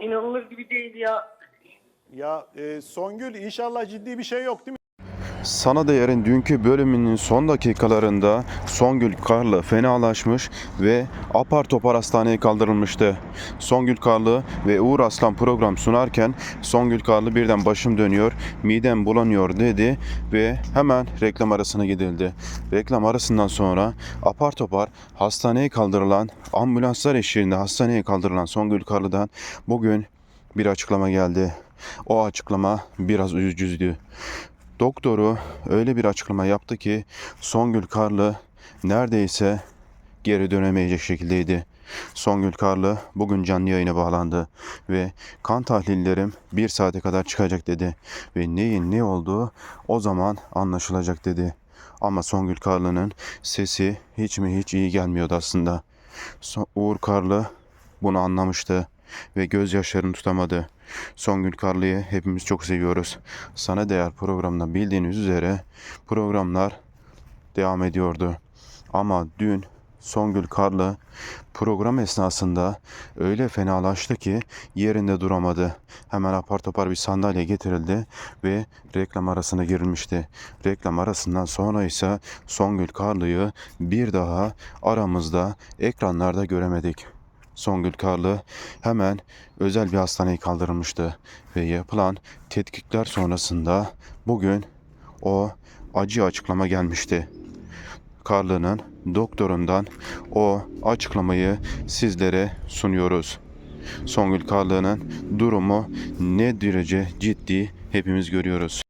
İnanılır gibi değil ya. Ya e, Songül inşallah ciddi bir şey yok değil mi? Sana Değer'in dünkü bölümünün son dakikalarında Songül Karlı fenalaşmış ve apar topar hastaneye kaldırılmıştı. Songül Karlı ve Uğur Aslan program sunarken Songül Karlı birden başım dönüyor, midem bulanıyor dedi ve hemen reklam arasına gidildi. Reklam arasından sonra apar topar hastaneye kaldırılan ambulanslar eşliğinde hastaneye kaldırılan Songül Karlı'dan bugün bir açıklama geldi. O açıklama biraz üzücüydü. Doktoru öyle bir açıklama yaptı ki Songül Karlı neredeyse geri dönemeyecek şekildeydi. Songül Karlı bugün canlı yayına bağlandı ve kan tahlillerim bir saate kadar çıkacak dedi ve neyin ne olduğu o zaman anlaşılacak dedi. Ama Songül Karlı'nın sesi hiç mi hiç iyi gelmiyordu aslında. Uğur Karlı bunu anlamıştı ve gözyaşlarını tutamadı. Songül Karlı'yı hepimiz çok seviyoruz. Sana Değer programında bildiğiniz üzere programlar devam ediyordu. Ama dün Songül Karlı program esnasında öyle fenalaştı ki yerinde duramadı. Hemen apar topar bir sandalye getirildi ve reklam arasına girilmişti. Reklam arasından sonra ise Songül Karlı'yı bir daha aramızda ekranlarda göremedik. Songül Karlı hemen özel bir hastaneye kaldırılmıştı ve yapılan tetkikler sonrasında bugün o acı açıklama gelmişti. Karlı'nın doktorundan o açıklamayı sizlere sunuyoruz. Songül Karlı'nın durumu ne derece ciddi hepimiz görüyoruz.